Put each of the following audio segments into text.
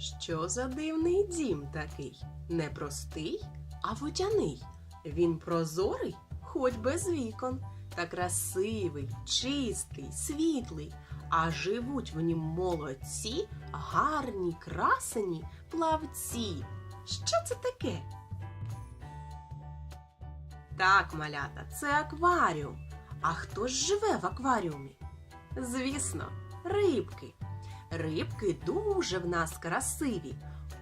Що за дивний дім такий? Не простий, а водяний. Він прозорий, хоч без вікон, та красивий, чистий, світлий. А живуть в нім молодці, гарні, красені плавці. Що це таке? Так, малята, це акваріум. А хто ж живе в акваріумі? Звісно, рибки. Рибки дуже в нас красиві.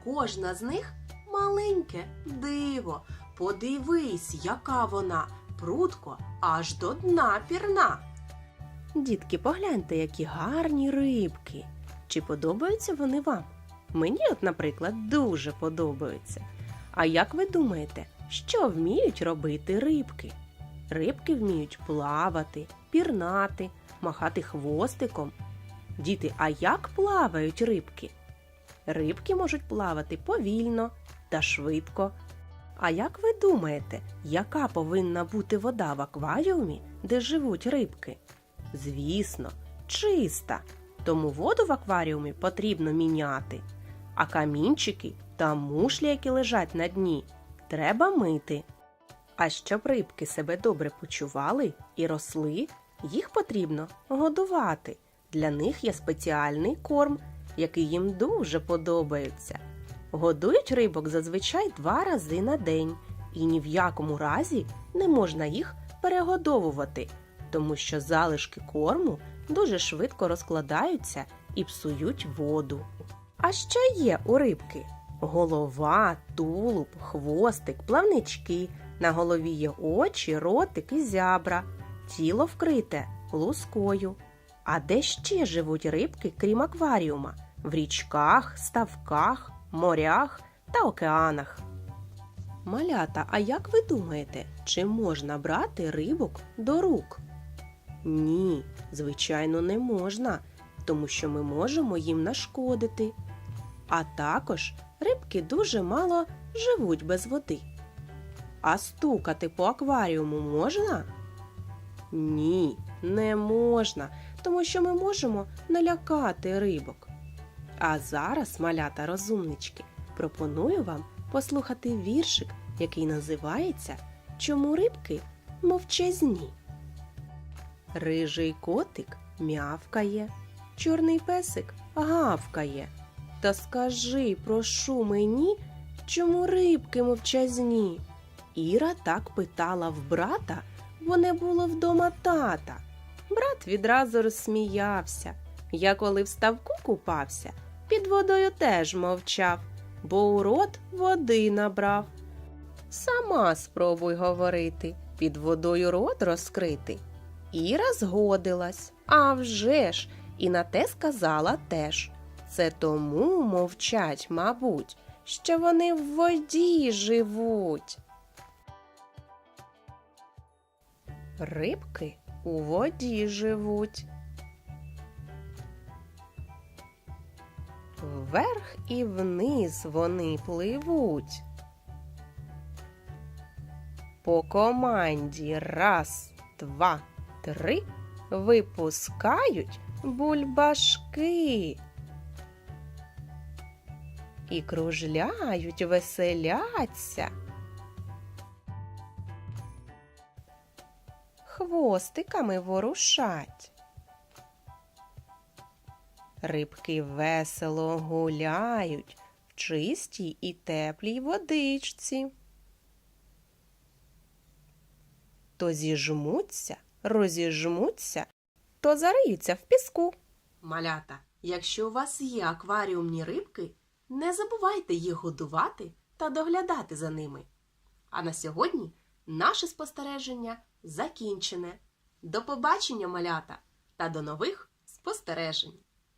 Кожна з них маленьке диво. Подивись, яка вона прудко аж до дна пірна. Дітки, погляньте, які гарні рибки. Чи подобаються вони вам? Мені, от, наприклад, дуже подобаються. А як ви думаєте, що вміють робити рибки? Рибки вміють плавати, пірнати, махати хвостиком. Діти, а як плавають рибки? Рибки можуть плавати повільно та швидко. А як ви думаєте, яка повинна бути вода в акваріумі, де живуть рибки? Звісно, чиста. Тому воду в акваріумі потрібно міняти. А камінчики та мушлі, які лежать на дні, треба мити. А щоб рибки себе добре почували і росли, їх потрібно годувати. Для них є спеціальний корм, який їм дуже подобається. Годують рибок зазвичай два рази на день, і ні в якому разі не можна їх перегодовувати, тому що залишки корму дуже швидко розкладаються і псують воду. А що є у рибки? Голова, тулуб, хвостик, плавнички. На голові є очі, ротик і зябра, тіло вкрите лускою. А де ще живуть рибки, крім акваріума? В річках, ставках, морях та океанах. Малята, а як ви думаєте, чи можна брати рибок до рук? Ні, звичайно, не можна, тому що ми можемо їм нашкодити. А також рибки дуже мало живуть без води. А стукати по акваріуму можна? Ні, не можна, тому що ми можемо налякати рибок. А зараз, малята розумнички, пропоную вам послухати віршик, який називається Чому рибки мовчазні. Рижий котик мявкає, чорний песик гавкає. Та скажи, прошу мені, чому рибки мовчазні? Іра так питала в брата, бо не було вдома тата. Брат відразу розсміявся. Я коли в ставку купався, під водою теж мовчав, бо у рот води набрав. Сама спробуй говорити, під водою рот розкрити. Іра згодилась, а вже ж, і на те сказала теж. Це тому мовчать, мабуть, що вони в воді живуть. Рибки у воді живуть. Вверх і вниз вони пливуть. По команді раз, два, три випускають бульбашки. І кружляють, веселяться. Хвостиками ворушать. Рибки весело гуляють в чистій і теплій водичці. То зіжмуться, розіжмуться, то зариються в піску. Малята, якщо у вас є акваріумні рибки, не забувайте їх годувати та доглядати за ними. А на сьогодні наше спостереження закінчене. До побачення, малята, та до нових спостережень!